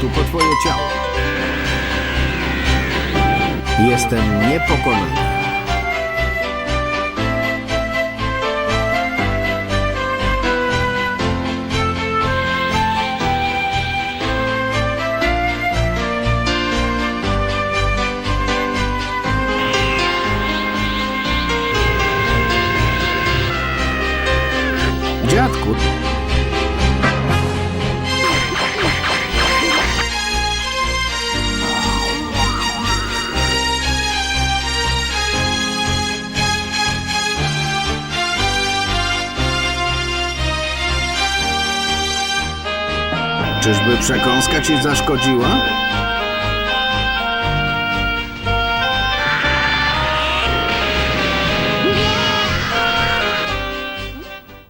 tu po twoje ciało. Jestem niepokonany. Dziadku, czyżby przekąska ci zaszkodziła?